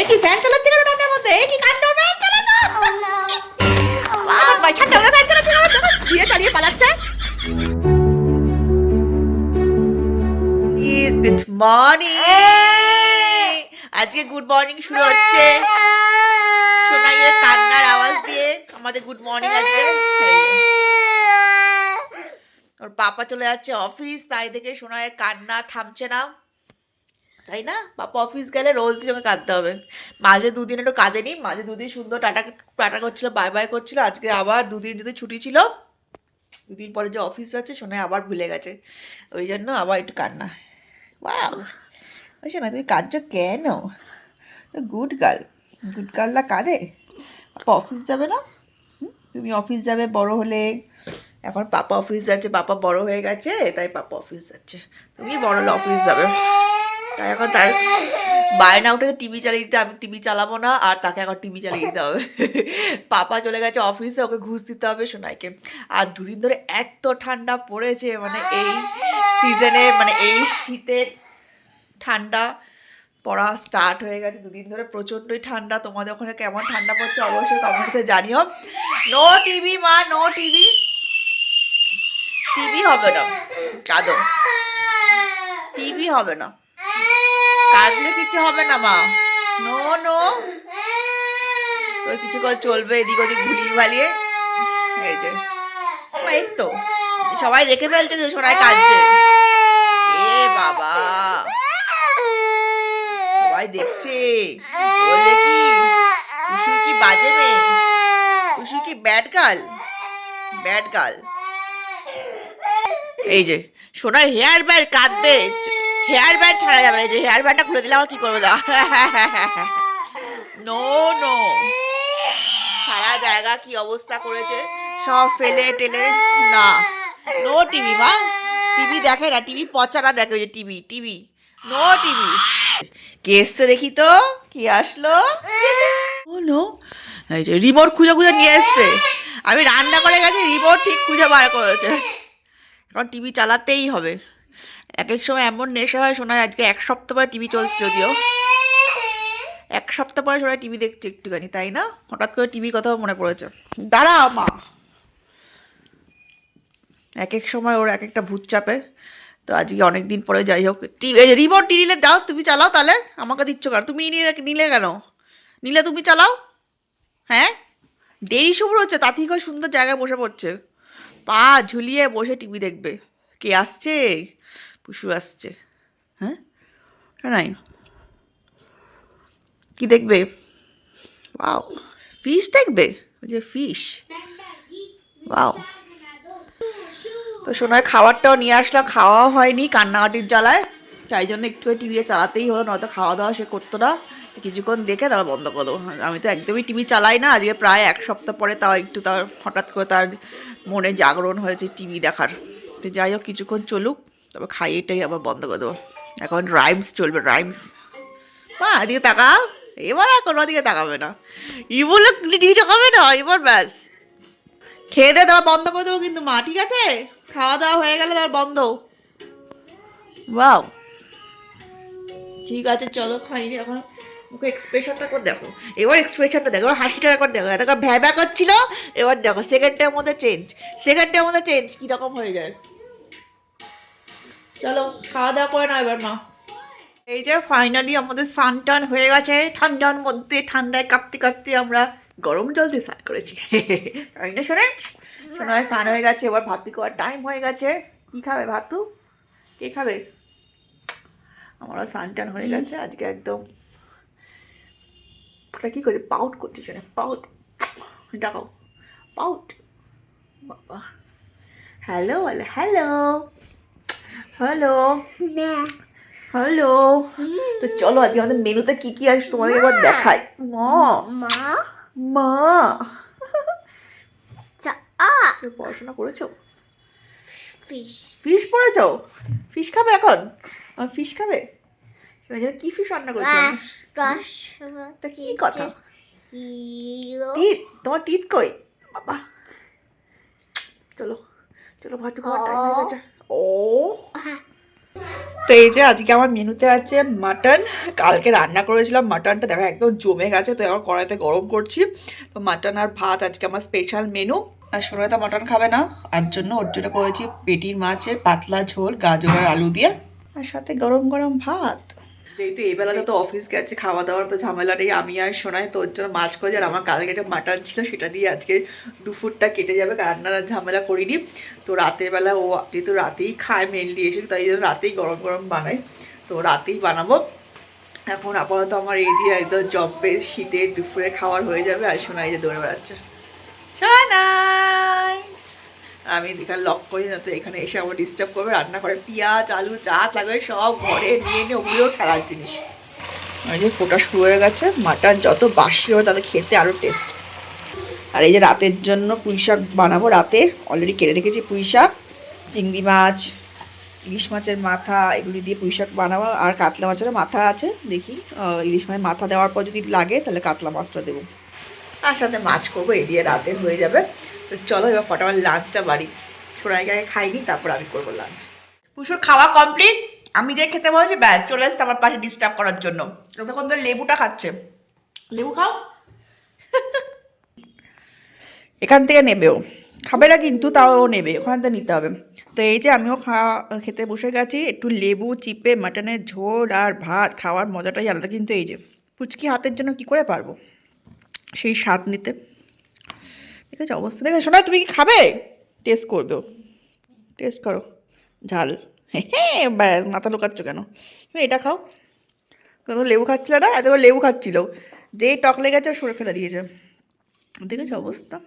এ কি ফ্যান চালাচ্ছে কেন ঠান্ডার মধ্যে? কি কাণ্ড? ফ্যান চালাচ্ছে চালিয়ে পালাচ্ছে। গুড মর্নিং আজকে গুড মর্নিং শুরু হচ্ছে। সোনাইয়ের কান্নার আওয়াজ দিয়ে আমাদের গুড মর্নিং আজকে। ওর পাপা চলে যাচ্ছে অফিস তাই দেখে সোনাইয়ের কান্না থামছে না। তাই না? পাপা অফিস গেলে রোজ সঙ্গে কাঁদতে হবে। মাঝে দুদিন একটু কাঁদে কাঁদেনি, মাঝে দুদিন সুন্দর টাটা টাটা করছিল বাই বাই করছিল, আজকে আবার দুদিন যদি ছুটি ছিল, দুদিন পরে যে অফিস আছে, শুনে আবার ভুলে গেছে। ওই জন্য আবার একটু কান্না। ওয়াও ওই শোনা, তুমি কাঁদছো কেন? গুড গার্ল গুড গার্লরা কাঁদে? পাপা অফিস যাবে না? তুমি অফিস যাবে বড় হলে। এখন পাপা অফিস যাচ্ছে পাপা বড় হয়ে গেছে, তাই পাপা অফিস যাচ্ছে। তুমি বড় হলে অফিস যাবে। তাই এখন তার বায়না উঠে টিভি চালিয়ে দিতে, আমি টিভি চালাবো না, আর তাকে এখন টিভি চালিয়ে দিতে হবে। পাপা চলে গেছে অফিসে, ওকে ঘুষ দিতে হবে সোনাইকে। আর দুদিন ধরে এত ঠান্ডা পড়েছে মানে এই সিজনে মানে এই শীতের ঠান্ডা পড়া স্টার্ট হয়ে গেছে দুদিন ধরে। প্রচণ্ডই ঠান্ডা, তোমাদের ওখানে কেমন ঠান্ডা পড়ছে অবশ্যই কমেন্টসে জানিও। নো টিভি মা নো টিভি টিভি হবে না। কাঁদো। টিভি হবে না। কাঁদলে কিছু হবে না, মা। No no. তো কিছুক্ষণ চলবে, এদিক ওদিক ঘুরিয়ে ভালিয়ে। এই যে। এই তো। সবাই দেখে ফেলছে যে সোনায় কাঁদছে। এ বাবা। সবাই দেখছে। বলে কি কুসু কি বাজে মেয়ে? কুসু কি ব্যাড গার্ল? Bad girl. এই যে সোনার হেয়ার ব্যান্ড কাঁদবে। হেয়ার ব্যান্ড ছাড়া যাবে না যে হেয়ার ব্যান্ডটা খুলে দিলে আমার কি করব দা নো নো সারা জায়গা কি অবস্থা করেছে? সব ফেলে টেলে, না। নো টিভি মা। টিভি দেখে না টিভি পচারা দেখে, ওই যে টিভি টিভি নো টিভি কে এসছে দেখি তো? কি আসলো? ও নো এই যে রিমোট খুঁজে খুঁজে নিয়ে এসছে। আমি রান্না করে গেছি, রিমোট ঠিক খুঁজে বার করেছে। এখন টিভি চালাতেই হবে। এক এক সময় এমন নেশা হয় শোনা যায় আজকে এক সপ্তাহ পরে টিভি চলছে যদিও। এক সপ্তাহ পরে সবাই টিভি দেখছে একটুখানি, তাই না? হঠাৎ করে টিভির কথাও মনে পড়েছে। দাঁড়াও মা। এক এক সময় ওর এক একটা ভূত চাপে। তো আজকে অনেক দিন পরে যাই হোক। টিভি রিমোট নিলে যাও, তুমি চালাও তাহলে। আমাকে দিচ্ছ কেন? তুমি নিলে নিলে কেন? নিলে তুমি চালাও। হ্যাঁ? দেরি শুরু হচ্ছে করে সুন্দর জায়গায় বসে পড়ছে। পা ঝুলিয়ে বসে টিভি দেখবে। কে আসছে? পুষু আসছে। হ্যাঁ? নাই কি দেখবে? ওয়াও ফিশ দেখবে? ওই যে ফিশ ওয়াও। তো সোনায় খাবারটাও নিয়ে আসলাম, খাওয়াও হয়নি কান্নাকাটির জ্বালায়। তাই জন্য একটু টিভিতে চালাতেই হলো, নয়তো খাওয়া দাওয়া সে করতো না। কিছুক্ষণ দেখে তারপর বন্ধ করে আমি তো একদমই টিভি চালাই না, আজকে প্রায় এক সপ্তাহ পরে তাও একটু তার হঠাৎ করে তার মনে জাগরণ হয়েছে টিভি দেখার। তো যাই হোক, কিছুক্ষণ চলুক। তবে খাইয়েটাই আবার বন্ধ করে দেবো। এখন রাইমস চলবে রাইমস মা, এদিকে তাকাও। এবার আর কোনো দিকে তাকাবে না। ই বলে তাকাবে না, এবার ব্যাস। খেয়ে দিয়ে দেওয়া বন্ধ করে দেবো কিন্তু মা, ঠিক আছে? খাওয়া দাওয়া হয়ে গেলে তার বন্ধ। বাও ঠিক আছে, চলো, খাইনি এখন। মুখে এক্সপ্রেশনটা করে দেখো। এবার এক্সপ্রেশনটা দেখো, এবার হাসিটা একবার দেখো। এত ভ্যা ভ্যা করছিল, এবার দেখো সেকেন্ডের মধ্যে চেঞ্জ সেকেন্ডের মধ্যে চেঞ্জ কীরকম হয়ে যায়। চলো, খাওয়া দাওয়া করে না এবার মা। এই যে ফাইনালি আমাদের সান টান হয়ে গেছে। ঠান্ডার মধ্যে, ঠান্ডায় কাঁপতে কাঁপতে আমরা গরম জল দিয়ে স্নান করেছি। তাই না শোনে শোনা স্নান হয়ে গেছে, এবার ভাতু খাওয়ার টাইম হয়ে গেছে। কী খাবে ভাতু? কে খাবে? আমারও স্নান টান হয়ে গেছে, আজকে একদম। ওটা কী করছে? পাউট করছে শোনে পাউট দেখাও। পাউট বাবা। Hello hello hello hello hello তো চলো আজকে আমাদের মেনুতে কি কি আসে তোমাদের একবার দেখাই। মা! মা! পড়াশোনা করেছ? ফিশ ফিশ পড়েছো? ফিশ খাবে এখন? আর ফিশ খাবে? শোনা কি ফিশ রান্না করেছ? এটা কি কথা? ইউ তোমার টিথ কই? বাবা। চলো চলো ভাতু খাওয়ার টাইম হয়ে গেছে। তো এই যে আজকে আমার মেনুতে আছে মাটন। কালকে রান্না করেছিলাম মাটনটা, দেখো একদম জমে গেছে, তো আমার কড়াইতে গরম করছি। তো মাটন আর ভাত আজকে আমার স্পেশাল মেনু আর সোনাটা মাটন খাবে না আর জন্য ওর জন্য করেছি পেটির মাছের পাতলা ঝোল, গাজর আর আলু দিয়ে। আর সাথে গরম গরম ভাত। এই বেলাতে তো অফিস গেছে খাওয়া দাওয়ার তো ঝামেলা নেই, আমি আর শোনাই তো ওর জন্য মাছ করেছি আর আমার কালকে একটা মাটন ছিল, সেটা দিয়ে আজকে দুপুরটা কেটে যাবে রান্নার ঝামেলা করিনি। তো রাতের বেলা ও যেহেতু রাতেই খায় মেনলি এসে, তাই জন্য রাতেই গরম গরম বানাই। তো রাতেই বানাবো। এখন আপাতত আমার এই দিয়ে একদম জব্বে শীতের দুপুরে খাওয়ার হয়ে যাবে, আর শোনাই যে দৌড়ে বেড়াচ্ছে। শোনাই আমি এখানে লক করি যাতে এখানে এসে আমার ডিস্টার্ব করবে, রান্না করে। পেঁয়াজ, আলু চা লাগবে, সব ঘরে নিয়ে নিয়ে ওগুলো খেলার জিনিস। এই যে ফোটা শুরু হয়ে গেছে, মাটন যত বাসি হবে তাতে খেতে আরও টেস্ট আর এই যে রাতের জন্য পুঁই শাক বানাবো, রাতে অলরেডি কেটে রেখেছি পুঁই শাক, চিংড়ি মাছ, ইলিশ মাছের মাথা, এগুলি দিয়ে পুঁই শাক বানাবো। আর কাতলা মাছের মাথা আছে, দেখি ইলিশ মাছের মাথা দেওয়ার পর যদি লাগে তাহলে কাতলা মাছটা দেবো। আর সাথে মাছ করব, এ দিয়ে রাতে হয়ে যাবে। তো চলো এবার ফটাফট লাঞ্চটা বাড়ি। সোনাই গায়ে খাইনি, তারপর আমি করব লাঞ্চ পুষোর খাওয়া কমপ্লিট আমি যে খেতে বলছি ব্যাস, চলে এসছে আমার পাশে ডিস্টার্ব করার জন্য। তখন তো লেবুটা খাচ্ছে? লেবু খাও। এখান থেকে নেবেও। খাবে না কিন্তু, তাও নেবে, ওখান থেকে নিতে হবে। তো এই যে আমিও খাওয়া খেতে বসে গেছি, একটু লেবু, চিপে, মাটনের ঝোল আর ভাত, খাওয়ার মজাটাই আলাদা। কিন্তু এই যে, পুচকি হাতের জন্য কি করে পারব? সেই স্বাদ নিতে। ঠিক আছে, অবস্থা দেখে শোনা, তুমি কি খাবে? টেস্ট করবেও টেস্ট করো। ঝাল। হ্যাঁ ব্যাস, মাথা লুকাচ্ছ কেন? এটা খাও। কোনো লেবু খাচ্ছিল না? এত লেবু খাচ্ছিল। যেই টক লেগেছে সরে ফেলে দিয়েছে। দেখেছ অবস্থা।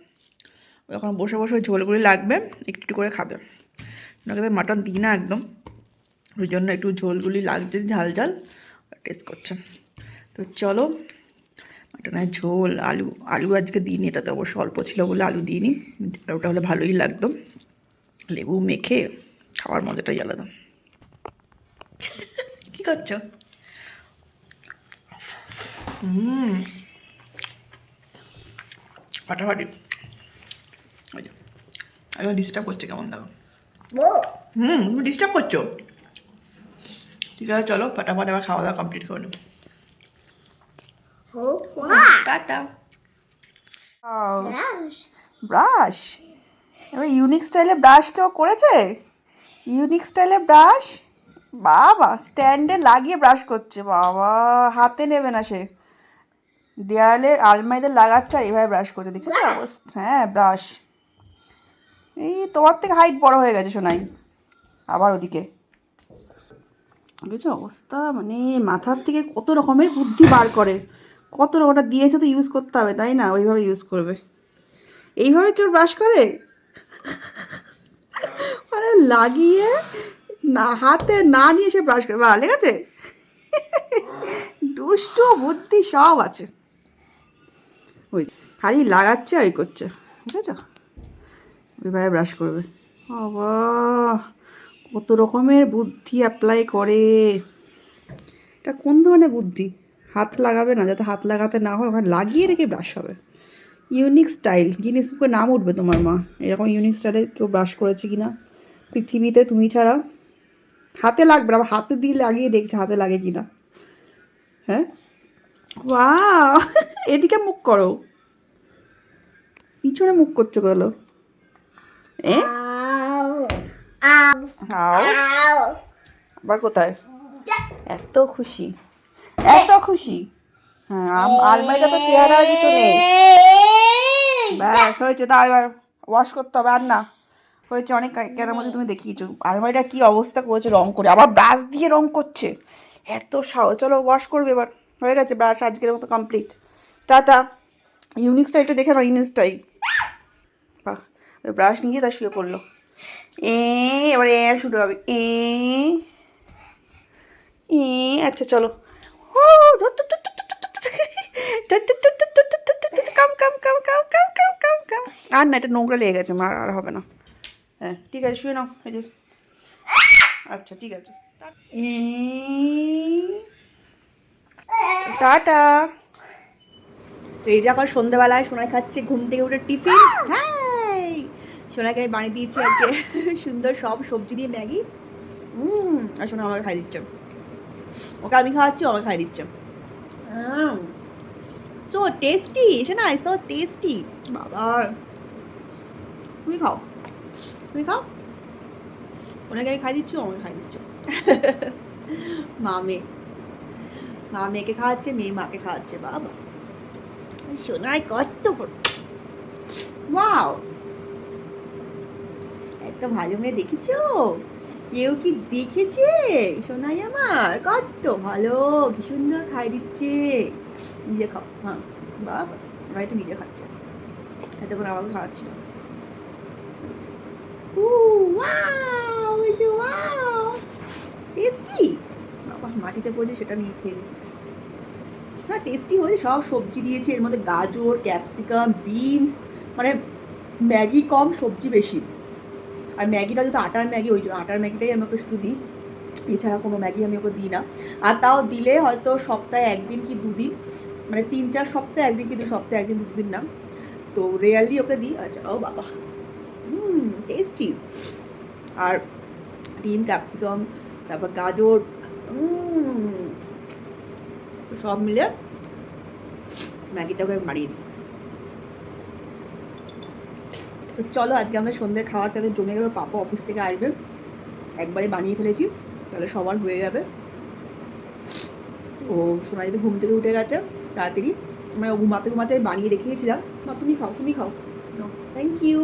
এখন বসে বসে ঝোলগুলি লাগবে, একটু একটু করে খাবে। ওনাকে মাটন দিই না একদম। ওই জন্য একটু ঝোলগুলি লাগছে, ঝাল ঝাল। টেস্ট করছে। তো চলো মাটনের ঝোল আলু আলু আজকে দিইনি এটাতে অবশ্য অল্প ছিল বলে আলু দিইনি ওটা হলে ভালোই লাগতো। লেবু মেখে খাওয়ার মজাটাই আলাদা। কী করছ? হুম। ফাটাফাটি। যে ডিস্টার্ব করছে কেমন দেখো? হুম তুমি ডিস্টার্ব করছ? ঠিক আছে চলো ফাটাফাট আবার খাওয়া দাওয়া কমপ্লিট করে নেব। ব্রাশ ব্রাশ এবার ইউনিক স্টাইলে ব্রাশ কেউ করেছে? ইউনিক স্টাইলে ব্রাশ বাবা স্ট্যান্ডে লাগিয়ে ব্রাশ করছে বাবা। হাতে নেবে না সে। দেয়ালে আলমারিতে লাগাচ্ছে আর এভাবে ব্রাশ করছে। দেখেছ অবস্থা? হ্যাঁ ব্রাশ এই তোমার থেকে হাইট বড় হয়ে গেছে শোনাই আবার ওদিকে। বুঝেছ অবস্থা? মানে মাথার থেকে কত রকমের বুদ্ধি বার করে। কত ওটা দিয়েছে তো ইউজ করতে হবে, তাই না? ওইভাবে ইউজ করবে। এইভাবে কেউ ব্রাশ করে? মানে লাগিয়ে না, হাতে না নিয়ে সে ব্রাশ করে। বা লেগেছে? দুষ্টু বুদ্ধি সব আছে। ওই খালি লাগাচ্ছে ওই করছে ঠিক আছে ওইভাবে ব্রাশ করবে। বাবা, কত রকমের বুদ্ধি অ্যাপ্লাই করে। এটা কোন ধরনের বুদ্ধি? হাত লাগাবে না যাতে হাত লাগাতে না হয় ওখানে লাগিয়ে রেখে ব্রাশ হবে। ইউনিক স্টাইল গিনিস বুকে নাম উঠবে তোমার মা। এরকম ইউনিক স্টাইলে কেউ ব্রাশ করেছে কি না পৃথিবীতে তুমি ছাড়া হাতে লাগবে আবার হাতে দিয়ে লাগিয়ে দেখছে হাতে লাগে কি না হ্যাঁ? ওয়া এদিকে মুখ করো। পিছনে মুখ করছ গেল আবার কোথায়? এত খুশি। এত খুশি। হ্যাঁ আলমারিটা তো চেহারা আর কিছু নেই ব্যাস হয়েছে তা এবার ওয়াশ করতে হবে আর না। হয়েছে অনেক ক্যারের মধ্যে তুমি দেখিয়েছো। আলমারিটা কি অবস্থা করেছে রং করে। আবার ব্রাশ দিয়ে রং করছে। এত সাহস চলো ওয়াশ করবে এবার। হয়ে গেছে ব্রাশ আজকের মতো কমপ্লিট টাটা। ইউনিক স্টাইলটা দেখে নাও ইউনিক স্টাইল বাহ ব্রাশ নিয়ে তা শুয়ে পড়ল। এ এবার এ শুরু হবে। এ এ আচ্ছা চলো। ও, কাম কাম কাম কাম কাম কাম কাম কাম। আর না এটা নোংরা লেগে গেছে মার আর হবে না। হ্যাঁ ঠিক আছে শুয়ে নাও এই যে। আচ্ছা ঠিক আছে। টাটা। তো এই যে এখন সন্ধ্যাবেলায় সোনাই খাচ্ছে ঘুম থেকে উঠে টিফিন। হ্যাঁ সোনাইকে আমি বানিয়ে দিয়েছি আজকে। সুন্দর সব সবজি দিয়ে ম্যাগি। হুম আর শোনো আমাকে খাই দিচ্ছে। ওকে আমি খাওয়াচ্ছি আমাকে খাই দিচ্ছে। সো টেস্টি শোনা সো টেস্টি বাবা। তুমি খাও। তুমি খাও। ওনাকে আমি খাই দিচ্ছি আমাকে খাই দিচ্ছে। মা মেয়ে। মা মেয়েকে খাওয়াচ্ছে মেয়ে মাকে খাওয়াচ্ছে বাবা। সোনায় কত ওয়াও একটা ভালো মেয়ে দেখেছ? কেউ কি দেখেছে? সোনাই আমার, কত ভালো, কি সুন্দর খাই দিচ্ছে। নিজে খাও হ্যাঁ বাবা ওরা একটু নিজে খাচ্ছে। এত করে আমাকে খাওয়াচ্ছিল। টেস্টি? মাটিতে পড়ছে, সেটা নিয়ে খেয়ে নিচ্ছে। না, টেস্টি হয়েছে, সব সবজি দিয়েছে। এর মধ্যে গাজর, ক্যাপসিকাম, বিনস মানে ম্যাগি কম, সবজি বেশি। আর ম্যাগিটা যদি আটার ম্যাগি, ওই জন্য আটার ম্যাগিটাই আমি ওকে শুধু দিই। এছাড়া কোনো ম্যাগি আমি ওকে দিই না। আর তাও দিলে হয়তো সপ্তাহে একদিন কি দুদিন মানে তিন চার সপ্তাহে একদিন কি দু সপ্তাহে একদিন দুদিন না। তো রেয়ারলি ওকে দিই। আচ্ছা ও বাবা। হুম টেস্টি আর ডিম ক্যাপসিকাম তারপর গাজর সব মিলে ম্যাগিটাকে মারিয়ে দিই। তো চলো আজকে আমরা সন্ধ্যে খাওয়ার তাদের জমে গেল পাপা অফিস থেকে আসবে। একবারে বানিয়ে ফেলেছি, তাহলে সবার হয়ে যাবে। ও সোনা যদি ঘুম থেকে উঠে গেছে, তাড়াতাড়ি। মানে ঘুমাতে ঘুমাতে বানিয়ে রেখেছিলাম মা, তুমি খাও তুমি খাও। থ্যাংক ইউ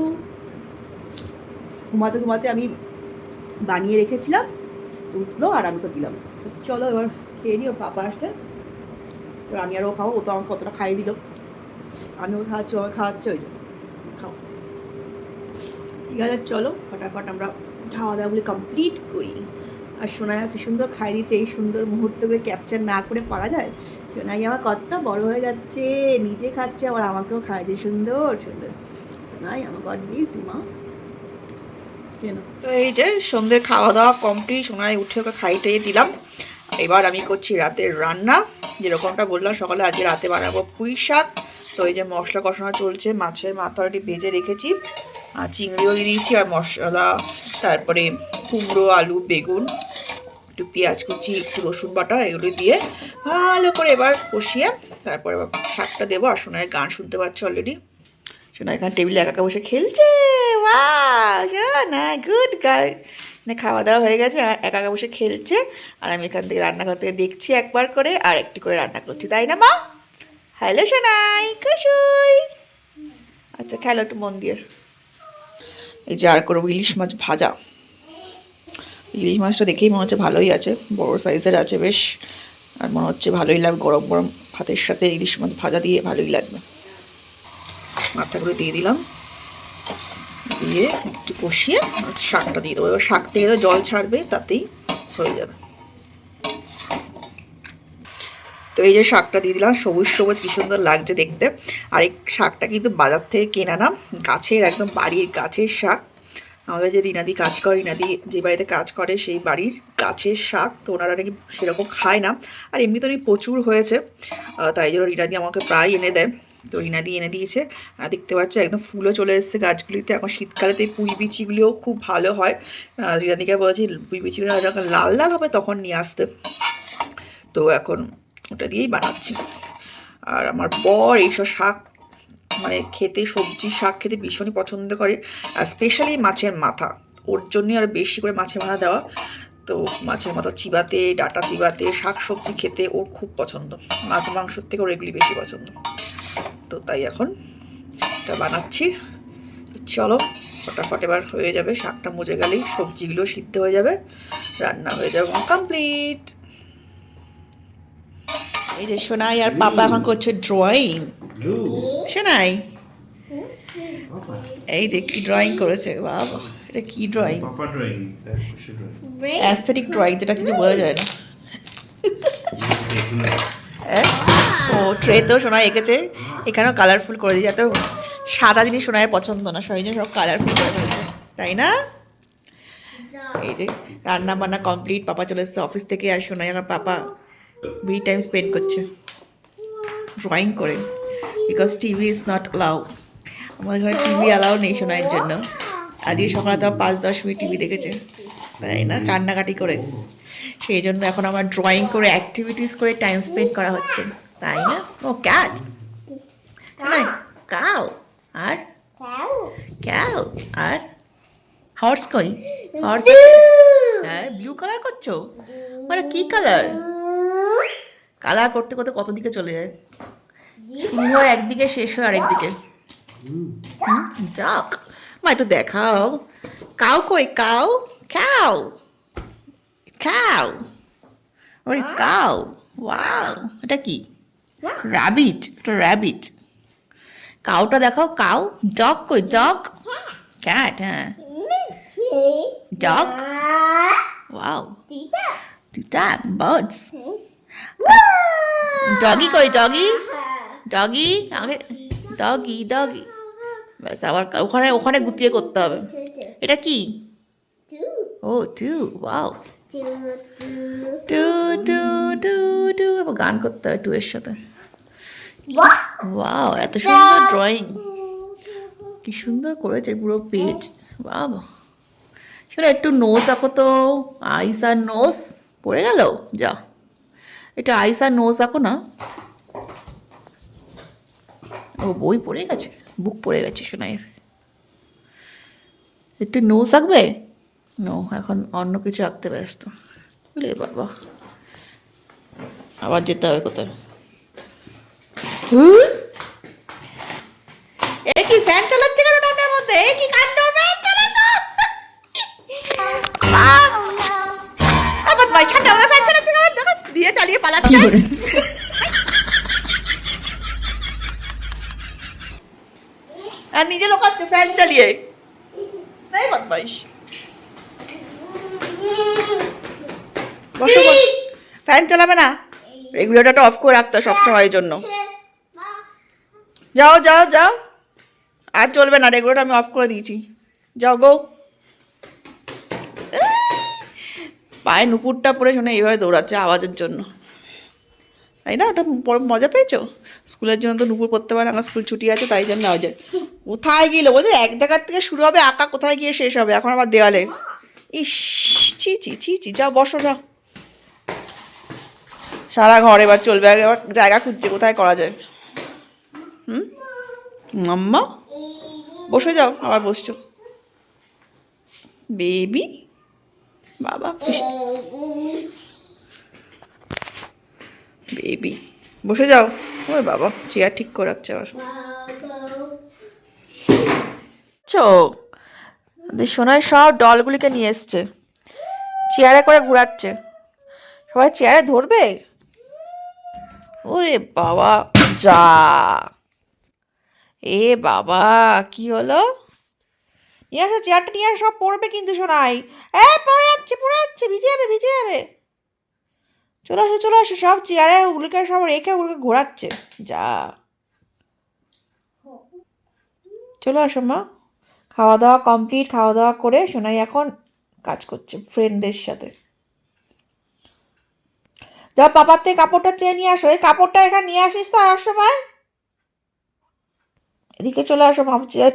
ঘুমাতে ঘুমাতে আমি বানিয়ে রেখেছিলাম, উঠল আর আমি তো দিলাম। চলো এবার খেয়ে নিই, ওর পাপা আসলে। তো আমি আরও ও খাব ও তো আমাকে কতটা খাইয়ে দিল। আমি ওকে খাওয়াচ্ছি, ও আমাকে খাওয়াচ্ছে, ওই জন্য খাও ঠিক আছে, চলো, ফটাফট আমরা খাওয়া দাওয়াগুলি কমপ্লিট করি। আর সোনাই কি সুন্দর খাই দিচ্ছে, এই সুন্দর মুহূর্তগুলো ক্যাপচার না করে পারা যায়? সোনাই আমার কত বড় হয়ে যাচ্ছে, নিজে খাচ্ছে, আবার আমাকেও খায় যে সুন্দর সুন্দর। সোনাই আমার গড মিস মা। তো এই যে, সন্ধ্যে খাওয়া দাওয়া কমপ্লিট সোনাই উঠে ওকে খাইটাই দিলাম। এবার আমি করছি রাতের রান্না। যেরকমটা বললাম, সকালে আজকে রাতে বানাবো পুঁই শাক তো এই যে মশলা কষানো চলছে, মাছের মাথা ভেজে রেখেছি। চিংড়িও দিয়ে দিয়েছি আর মশলা, তারপরে কুমড়ো, আলু, বেগুন, একটু পেঁয়াজ কুচি, একটু রসুন বাটা, এগুলো দিয়ে ভালো করে এবার কষিয়ে তারপরে এবার শাকটা দেবো। আর সোনায় গান শুনতে পাচ্ছি অলরেডি সোনা এখানে টেবিলে একা একা বসে খেলছে। গুড গার্ল মানে খাওয়া দাওয়া হয়ে গেছে, আর একা একা বসে খেলছে। আর আমি এখান থেকে রান্নাঘর থেকে দেখছি একবার করে, আর একটি করে রান্না করছি, তাই না মা? হ্যালো সোনাই, কুসুই। আচ্ছা খেলো একটু মন দিয়ে। এই যে আর করব, ইলিশ মাছ ভাজা। ইলিশ মাছটা দেখেই মনে হচ্ছে ভালোই আছে, বড় সাইজের আছে বেশ। আর মনে হচ্ছে ভালোই লাগবে, গরম গরম ভাতের সাথে ইলিশ মাছ ভাজা দিয়ে ভালোই লাগবে। মাথা করে দিয়ে দিলাম। দিয়ে একটু কষিয়ে শাকটা দিয়ে দেবো। এবার শাক থেকে জল ছাড়বে, তাতেই হয়ে যাবে। তো এই যে শাকটা দিয়ে দিলাম, সবুজ সবুজ কি সুন্দর লাগছে দেখতে। আর এই শাকটা কিন্তু বাজার থেকে কেনা না, গাছের একদম বাড়ির গাছের শাক। আমাদের যে রিনাদি কাজ করে, রিনাদি যে বাড়িতে কাজ করে সেই বাড়ির গাছের শাক, তো ওনারা নাকি সেরকম খায় না। আর এমনি তো প্রচুর হয়েছে তাই জন্য রিনাদি আমাকে প্রায় এনে দেয়। তো রিনাদি এনে দিয়েছে, আর দেখতে পাচ্ছ একদম ফুলও চলে এসেছে গাছগুলিতে। এখন শীতকালেতে পুঁই বিচিগুলিও খুব ভালো হয়। রিনাদিকে বলেছি, পুঁই বিচিগুলো যখন লাল লাল হবে তখন নিয়ে আসতে। তো এখন ওটা দিয়েই বানাচ্ছি। আর আমার বর এইসব শাক মানে খেতে, সবজি, শাক খেতে ভীষণই পছন্দ করে, আর স্পেশালি মাছের মাথা। ওর জন্যই আর বেশি করে মাছের মাথা দেওয়া। তো মাছের মাথা চিবাতে, ডাটা চিবাতে, শাক সবজি খেতে ওর খুব পছন্দ। মাছ মাংসর থেকে ওর এগুলি বেশি পছন্দ। তো তাই এখন এটা বানাচ্ছি। চলো, ফটাফট এবার হয়ে যাবে। শাকটা মজে গেলেই সবজিগুলো সিদ্ধ হয়ে যাবে। রান্না হয়ে যাবে কমপ্লিট এই যে সোনাই আর পাপা এখন করছে ড্রয়িং সোনাই? এই যে কি ড্রয়িং করেছে বাবা। এটা কি ড্রয়িং. অ্যাস্থেটিক ড্রয়িং যেটা কিছু বোঝা যায় না। হ্যাঁ? ও ট্রেতেও সোনা এঁকেছে। এখানেও কালারফুল করে দিয়েছে। যাতে সাদা জিনিস সোনার পছন্দ না সেই জন্য সব কালারফুল করে ফেলছে তাই না? এই যে রান্না বান্না কমপ্লিট পাপা চলে এসেছে অফিস থেকে আর সোনাই আমার পাপা বি টাইম স্পেন্ড করছে। ড্রয়িং করে। Because TV is not allow আমার ঘরে টিভি অ্যালাউ নেই শোনার জন্য। আজকে সকালে তো পাঁচ দশ মিনিট টিভি দেখেছে। তাই না? কান্নাকাটি করে। সেই জন্য এখন আমার ড্রয়িং করে অ্যাক্টিভিটিস করে টাইম স্পেন্ড করা হচ্ছে। তাই না? ও ক্যাট কাউ আর. ক্যাও আর? হর্স কই হর্স হ্যাঁ ব্লু কালার করছ? মানে কি কালার কালার করতে করতে কত দিকে চলে যায়? হয় একদিকে শেষ হয় আরেকদিকে যাক মা একটু দেখাও। কাউ কই? কাউ কাউ কাউ ওর ইজ কাউ ওয়াও এটা কি? র্যাবিট এটা র্যাবিট কাউটা দেখাও। কাউ ডগ কই? ডগ ক্যাট হ্যাঁ। Dog wow. দুটা বার্ডস ডগি কই ডগি ডগি আগে ডগি ডগি ব্যাস আবার ওখানে ওখানে গুতিয়ে করতে হবে। এটা কি. ও two wow. Two two two two. এবার গান করতে হবে টু এর সাথে? ওয়াও এত সুন্দর ড্রয়িং কি সুন্দর করেছে পুরো পেজ বাবা শোনো একটু নোজ আঁকো তো। আইস আর নোজ পড়ে গেল? যা এটা আইস আর নোজ আঁকো না। ও, বই পড়ে গেছে। বুক পড়ে গেছে, সোনাইয়ের। একটু নোজ আঁকবে নো এখন অন্য কিছু আঁকতে ব্যস্ত। বুঝলি বাবা। আবার যেতে হবে কোথায়? হুম? আর নিজে লোকাচ্ছে ফ্যান চালিয়ে। তাই বদমাইশ। বসো। ফ্যান চালাবে না? রেগুলেটরটা অফ করে রাখতে সব সময়ের জন্য। যাও যাও যাও। আর চলবে না রেগুলেটর আমি অফ করে দিয়েছি। যাও গো। পায়ে নুপুরটা পরে শুনে এইভাবে দৌড়াচ্ছে আওয়াজের জন্য। তাই না? ওটা মজা পেয়েছ? স্কুলের জন্য তো নুপুর পড়তে পারে আমার স্কুল ছুটি আছে, তাই জন্য আওয়াজ কোথায় গেলো বলছে এক জায়গার থেকে শুরু হবে, আঁকা কোথায় গিয়ে শেষ হবে? এখন আবার দেওয়ালে। ইস, ছি ছি ছি ছি, যাও, বসো, যাও। সারা ঘর এবার চলবে, এবার জায়গা খুঁজছে, কোথায় করা যায়। হুম? মাম্মা? বসে যাও, আবার বসছো। বেবি? বাবা বেবি বসে যাও। ওই বাবা চেয়ার ঠিক করে রাখছে আবার। চো সোনায় সব ডলগুলিকে নিয়ে এসছে। চেয়ারে করে ঘোরাচ্ছে। সবাই চেয়ারে ধরবে? ওরে বাবা, যা। এ বাবা, কি হলো? নিয়ে আসো চেয়ারটা নিয়ে আসো, সব পড়বে কিন্তু শোনাই এ, পড়ে যাচ্ছে পড়ে যাচ্ছে, ভিজে যাবে ভিজে যাবে। চলে আসো চলে আসো, সব চেয়ারে ওগুলোকে সব রেখে ওগুলোকে ঘোরাচ্ছে। যা। চলে আসো মা। খাওয়া দাওয়া কমপ্লিট খাওয়া দাওয়া করে সোনাই এখন কাজ করছে ফ্রেন্ডদের সাথে। যা পাপার থেকে কাপড়টা চেয়ে নিয়ে আসো। এই কাপড়টা এখানে নিয়ে আসিস তো আর সময়? এদিকে চলে আসো মা, চেয়ার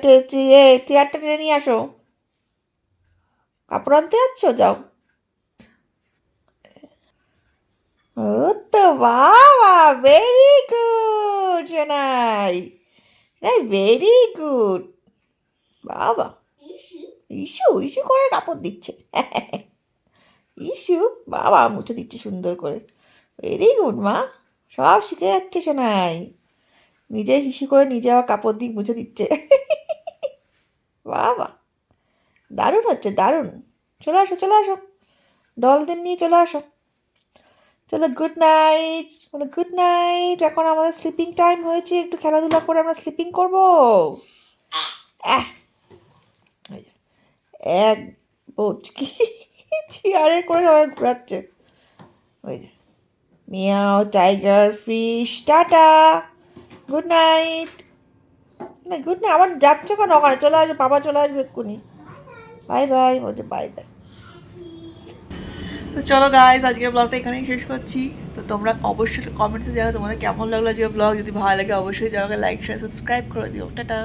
চেয়ারটা টেনে নিয়ে আসো। কাপড় আনতে যাচ্ছ? যাও। ও তো বাবা very good Sonai very good বাবা ইস্যু ইস্যু করে কাপড় দিচ্ছে। ইস্যু বাবা মুছে দিচ্ছে সুন্দর করে। ভেরি গুড মা। সব শিখে যাচ্ছে শোনাই নিজে হিসু করে নিজে আবার কাপড় দিয়ে মুছে দিচ্ছে। বাবা। দারুণ হচ্ছে দারুণ। চলে আসো চলে আসো। ডলদের নিয়ে চলে আসো। চলো গুড নাইট বলো গুড নাইট এখন আমাদের স্লিপিং টাইম হয়েছে, একটু খেলাধুলা করে আমরা স্লিপিং করব। এক বচকি চেয়ারে করে সবাই ঘোরাচ্ছে। ওই যে, meow tiger fish tata. Good night না গুড নাইট আবার যাচ্ছে কেন ওখানে? চলে আসবে, বাবা চলে আসবে এক্ষুনি। বাই বাই বলছে বাই বাই তো চলো গাইজ আজকে ব্লগটা এখানেই শেষ করছি। তো তোমরা অবশ্যই কমেন্টসে জানাও তোমাদের কেমন লাগল যে ব্লগ যদি ভালো লাগে অবশ্যই জানাকে লাইক শেয়ার সাবস্ক্রাইব করে দিও। টাটা।